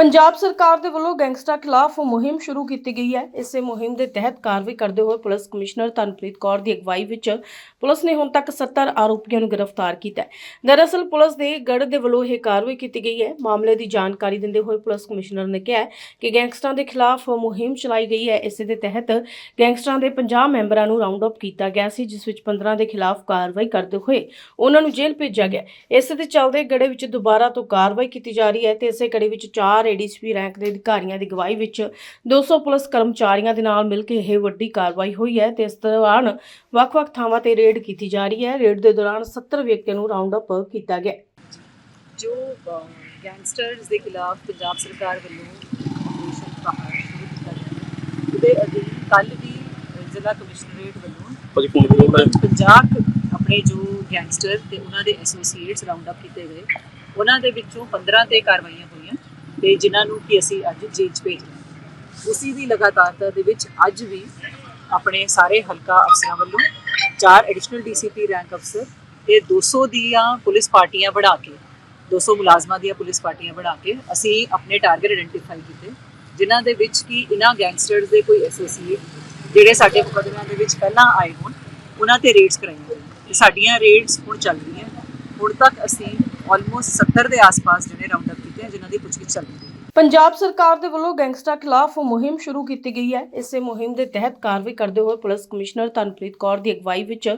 ਪੰਜਾਬ ਸਰਕਾਰ ਦੇ ਵੱਲੋਂ ਗੈਂਗਸਟਰ ਖਿਲਾਫ ਮੁਹਿੰਮ ਸ਼ੁਰੂ ਕੀਤੀ ਗਈ ਹੈ। ਇਸੇ ਮੁਹਿੰਮ ਦੇ ਤਹਿਤ ਕਾਰਵਾਈ ਕਰਦੇ ਹੋਏ ਪੁਲਿਸ ਕਮਿਸ਼ਨਰ ਤਨਪ੍ਰੀਤ ਕੌਰ ਦੀ ਅਗਵਾਈ ਵਿੱਚ ਪੁਲਿਸ ਨੇ ਹੁਣ ਤੱਕ 70 ਆਰੋਪੀਆਂ ਨੂੰ ਗ੍ਰਿਫਤਾਰ ਕੀਤਾ ਹੈ। ਦਰਅਸਲ ਪੁਲਿਸ ਦੇ ਗੜ ਦੇ ਵੱਲੋਂ ਇਹ ਕਾਰਵਾਈ ਕੀਤੀ ਗਈ ਹੈ। ਮਾਮਲੇ ਦੀ ਜਾਣਕਾਰੀ ਦਿੰਦੇ ਹੋਏ ਪੁਲਿਸ ਕਮਿਸ਼ਨਰ ਨੇ ਕਿਹਾ ਕਿ ਗੈਂਗਸਟਰਾਂ ਦੇ ਖਿਲਾਫ ਮੁਹਿੰਮ ਚਲਾਈ ਗਈ ਹੈ। ਇਸੇ ਦੇ ਤਹਿਤ ਗੈਂਗਸਟਰਾਂ ਦੇ 50 ਮੈਂਬਰਾਂ ਨੂੰ ਰਾਉਂਡ ਅਪ ਕੀਤਾ ਗਿਆ ਸੀ, ਜਿਸ ਵਿੱਚ 15 ਦੇ ਖਿਲਾਫ ਕਾਰਵਾਈ ਕਰਦੇ ਹੋਏ ਉਹਨਾਂ ਨੂੰ ਜੇਲ੍ਹ ਭੇਜਿਆ ਗਿਆ ਇਸ ਦੇ ਚੱਲਦੇ ਗੜੇ ਵਿੱਚ ਦੁਬਾਰਾ ਤੋਂ ਕਾਰਵਾਈ ਕੀਤੀ ਜਾ ਰਹੀ ਹੈ ਤੇ ਇਸੇ ਕੜੀ ਵਿੱਚ ਚਾਰ ਏਡੀਸੀਪੀ ਰੈਂਕ ਦੇ ਅਧਿਕਾਰੀਆਂ ਦੀ ਗਵਾਹੀ ਵਿੱਚ 200 ਪੁਲਿਸ ਕਰਮਚਾਰੀਆਂ ਦੇ ਨਾਲ ਮਿਲ ਕੇ ਇਹ ਵੱਡੀ ਕਾਰਵਾਈ ਹੋਈ ਹੈ ਤੇ ਇਸ ਦੌਰਾਨ ਵੱਖ-ਵੱਖ ਥਾਵਾਂ ਤੇ ਰੇਡ ਕੀਤੀ ਜਾ ਰਹੀ ਹੈ। ਰੇਡ ਦੇ ਦੌਰਾਨ 70 ਵਿਅਕਤੀਆਂ ਨੂੰ ਰਾਉਂਡ ਅਪ ਕੀਤਾ ਗਿਆ। ਜੋ ਗੈਂਗਸਟਰਸ ਦੇ ਖਿਲਾਫ ਪੰਜਾਬ ਸਰਕਾਰ ਵੱਲੋਂ ਆਪਰੇਸ਼ਨ ਪਹਾੜ ਸ਼ੁਰੂ ਕੀਤਾ ਗਿਆ ਹੈ। ਉਹਦੇ ਅਧੀਨ ਕੱਲ ਵੀ ਜ਼ਿਲ੍ਹਾ ਕਮਿਸ਼ਨਰੇਟ ਵੱਲੋਂ ਭਾਜੀ ਫੋਨ ਕਰੋ ਮੈਂ 50 ਕੁ ਆਪਣੇ ਜੋ ਗੈਂਗਸਟਰ ਤੇ ਉਹਨਾਂ ਦੇ ਐਸੋਸੀਏਟਸ ਰਾਉਂਡ ਅਪ ਕੀਤੇ ਗਏ ਉਹਨਾਂ ਦੇ ਵਿੱਚੋਂ 15 ਤੇ ਕਾਰਵਾਈਆਂ ਹੋਈਆਂ। ਤੇ ਜਿਨ੍ਹਾਂ ਨੂੰ ਕਿ ਅਸੀਂ ਅੱਜ ਜੇਲ੍ਹ 'ਚ ਭੇਜ ਰਹੇ ਹਾਂ। ਉਸੀ ਦੀ ਲਗਾਤਾਰਤਾ ਦੇ ਵਿੱਚ ਅੱਜ ਵੀ ਆਪਣੇ ਸਾਰੇ ਹਲਕਾ ਅਫਸਰਾਂ ਵੱਲੋਂ ਚਾਰ ਐਡੀਸ਼ਨਲ ਡੀਸੀਪੀ ਰੈਂਕ ਅਫਸਰ ਤੇ 200 ਦੀਆਂ ਪੁਲਿਸ ਪਾਰਟੀਆਂ ਬਣਾ ਕੇ 200 ਮੁਲਾਜ਼ਮਾਂ ਦੀਆਂ ਪੁਲਿਸ ਪਾਰਟੀਆਂ ਬਣਾ ਕੇ ਅਸੀਂ ਆਪਣੇ ਟਾਰਗੇਟ ਆਇਡੈਂਟੀਫਾਈ ਕੀਤੇ, ਜਿਨ੍ਹਾਂ ਦੇ ਵਿੱਚ ਕਿ ਇਹਨਾਂ ਗੈਂਗਸਟਰਸ ਦੇ ਕੋਈ ਐਸੋਸੀਏਟ ਜਿਹੜੇ ਸਾਡੇ ਮੁਕੱਦਮਿਆਂ ਦੇ ਵਿੱਚ ਪਹਿਲਾਂ ਆਏ ਹੋਣ, ਉਹਨਾਂ ਤੇ ਰੇਡਸ ਕਰਾਈਆਂ ਗਈਆਂ ਤੇ ਸਾਡੀਆਂ ਰੇਡਸ ਹੁਣ ਚੱਲ ਰਹੀਆਂ ਹੁਣ ਤੱਕ ਅਸੀਂ ਆਲਮੋਸਟ 70 ਦੇ ਆਸ-ਪਾਸ ਜਿਹੜੇ ਰਾਉਂਡ ਅਪ ਕੀਤੇ ਆ, ਜਿਨ੍ਹਾਂ ਦੀ ਪੁੱਛਗਿੱਛ ਚੱਲ ਰਹੀ ਹੈ। ਪੰਜਾਬ ਸਰਕਾਰ ਦੇ ਵੱਲੋਂ ਗੈਂਗਸਟਰ ਖਿਲਾਫ ਮੁਹਿੰਮ ਸ਼ੁਰੂ ਕੀਤੀ ਗਈ ਹੈ। ਇਸੇ ਮੁਹਿੰਮ ਦੇ ਤਹਿਤ ਕਾਰਵਾਈ ਕਰਦੇ ਹੋਏ ਪੁਲਿਸ ਕਮਿਸ਼ਨਰ ਤਨਪ੍ਰੀਤ ਕੌਰ ਦੀ ਅਗਵਾਈ ਵਿੱਚ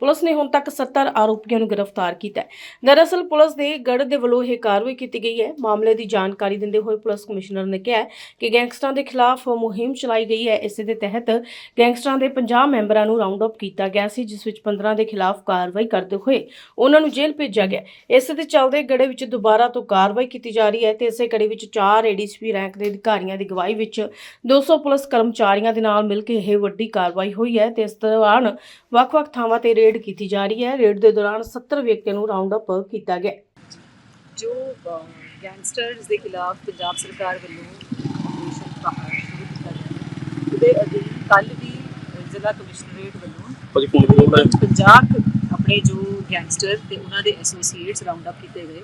ਪੁਲਿਸ ਨੇ ਹੁਣ ਤੱਕ 70 ਆਰੋਪੀਆਂ ਨੂੰ ਗ੍ਰਿਫਤਾਰ ਕੀਤਾ ਹੈ। ਦਰਅਸਲ ਪੁਲਿਸ ਦੇ ਗੜ੍ਹ ਦੇ ਵੱਲੋਂ ਇਹ ਕਾਰਵਾਈ ਕੀਤੀ ਗਈ ਹੈ। ਮਾਮਲੇ ਦੀ ਜਾਣਕਾਰੀ ਦਿੰਦੇ ਹੋਏ ਪੁਲਿਸ ਕਮਿਸ਼ਨਰ ਨੇ ਕਿਹਾ ਕਿ ਗੈਂਗਸਟਰਾਂ ਦੇ ਖਿਲਾਫ ਮੁਹਿੰਮ ਚਲਾਈ ਗਈ ਹੈ। ਇਸੇ ਦੇ ਤਹਿਤ ਗੈਂਗਸਟਰਾਂ ਦੇ 50 ਮੈਂਬਰਾਂ ਨੂੰ ਰਾਉਂਡ ਅਪ ਕੀਤਾ ਗਿਆ ਸੀ, ਜਿਸ ਵਿੱਚ 15 ਦੇ ਖਿਲਾਫ ਕਾਰਵਾਈ ਕਰਦੇ ਹੋਏ ਉਹਨਾਂ ਨੂੰ ਜੇਲ੍ਹ ਭੇਜਿਆ ਗਿਆ ਇਸ ਦੇ ਚੱਲਦੇ ਗੜੇ ਵਿੱਚ ਦੁਬਾਰਾ ਤੋਂ ਕਾਰਵਾਈ ਕੀਤੀ ਜਾ ਰਹੀ ਹੈ ਤੇ ਇਸੇ ਕੜੀ ਵਿੱਚ ਚਾਰ ਏਡੀਸੀਪੀ ਰੈਂਕ ਦੇ ਅਧਿਕਾਰੀਆਂ ਦੀ ਗਵਾਹੀ ਵਿੱਚ 200 ਪੁਲਿਸ ਕਰਮਚਾਰੀਆਂ ਦੇ ਨਾਲ ਮਿਲ ਕੇ ਇਹ ਵੱਡੀ ਕਾਰਵਾਈ ਹੋਈ ਹੈ ਤੇ ਇਸ ਦੌਰਾਨ ਵੱਖ-ਵੱਖ ਥਾਵਾਂ ਤੇ ਰੇਡ ਕੀਤੀ ਜਾ ਰਹੀ ਹੈ। ਰੇਡ ਦੇ ਦੌਰਾਨ 70 ਵਿਅਕਤੀਆਂ ਨੂੰ ਰਾਉਂਡ ਅਪ ਕੀਤਾ ਗਿਆ। ਜੋ ਗੈਂਗਸਟਰਸ ਦੇ ਖਿਲਾਫ ਪੰਜਾਬ ਸਰਕਾਰ ਵੱਲੋਂ ਆਪਰੇਸ਼ਨ ਪਹਾੜ ਸ਼ੁਰੂ ਕੀਤਾ ਗਿਆ ਹੈ। ਉਹਦੇ ਅਧੀਨ ਕੱਲ ਵੀ ਜ਼ਿਲ੍ਹਾ ਕਮਿਸ਼ਨਰੇਟ ਵੱਲੋਂ ਭਾਜੀ ਫੋਨ ਕਰੋ ਮੈਂ। 50 ਕੁ ਆਪਣੇ ਜੋ ਗੈਂਗਸਟਰ ਤੇ ਉਹਨਾਂ ਦੇ ਐਸੋਸੀਏਟਸ ਰਾਉਂਡ ਅਪ ਕੀਤੇ ਗਏ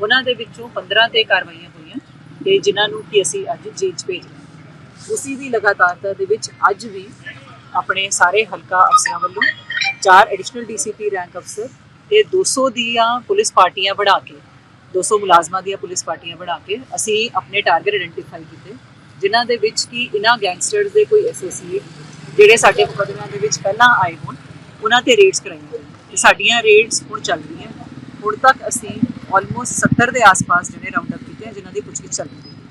ਉਹਨਾਂ ਦੇ ਵਿੱਚੋਂ 15 ਤੇ ਕਾਰਵਾਈਆਂ ਹੋਈਆਂ। ਤੇ ਜਿਨ੍ਹਾਂ ਨੂੰ ਕਿ ਅਸੀਂ ਅੱਜ ਜੇਲ੍ਹ 'ਚ ਭੇਜ ਰਹੇ ਉਸੀ ਦੀ ਲਗਾਤਾਰਤਾ ਦੇ ਵਿੱਚ ਅੱਜ ਵੀ ਆਪਣੇ ਸਾਰੇ ਹਲਕਾ ਅਫਸਰਾਂ ਵੱਲੋਂ ਚਾਰ ਐਡੀਸ਼ਨਲ ਡੀਸੀਪੀ ਰੈਂਕ ਅਫਸਰ ਤੇ 200 ਦੀਆਂ ਪੁਲਿਸ ਪਾਰਟੀਆਂ ਬਣਾ ਕੇ 200 ਮੁਲਾਜ਼ਮਾਂ ਦੀਆਂ ਪੁਲਿਸ ਪਾਰਟੀਆਂ ਬਣਾ ਕੇ ਅਸੀਂ ਆਪਣੇ ਟਾਰਗੇਟ ਆਇਡੈਂਟੀਫਾਈ ਕੀਤੇ, ਜਿਨ੍ਹਾਂ ਦੇ ਵਿੱਚ ਕਿ ਇਹਨਾਂ ਗੈਂਗਸਟਰਸ ਦੇ ਕੋਈ ਐਸੋਸੀਏਟ ਜਿਹੜੇ ਸਾਡੇ ਮੁਕੱਦਮਿਆਂ ਦੇ ਵਿੱਚ ਪਹਿਲਾਂ ਆਏ ਹੋਣ ਉਹਨਾਂ ਤੇ ਰੇਡਸ ਕਰਾਈਆਂ ਗਈਆਂ ਤੇ ਸਾਡੀਆਂ ਰੇਡਸ ਹੁਣ ਚੱਲ ਰਹੀਆਂ। ਹੁਣ ਤੱਕ ਅਸੀਂ ਆਲਮੋਸਟ 70 ਦੇ ਆਸ-ਪਾਸ ਜਿਹੜੇ ਰਾਉਂਡ ਅਪ ਕੀਤੇ ਆ ਜਿਨ੍ਹਾਂ ਦੀ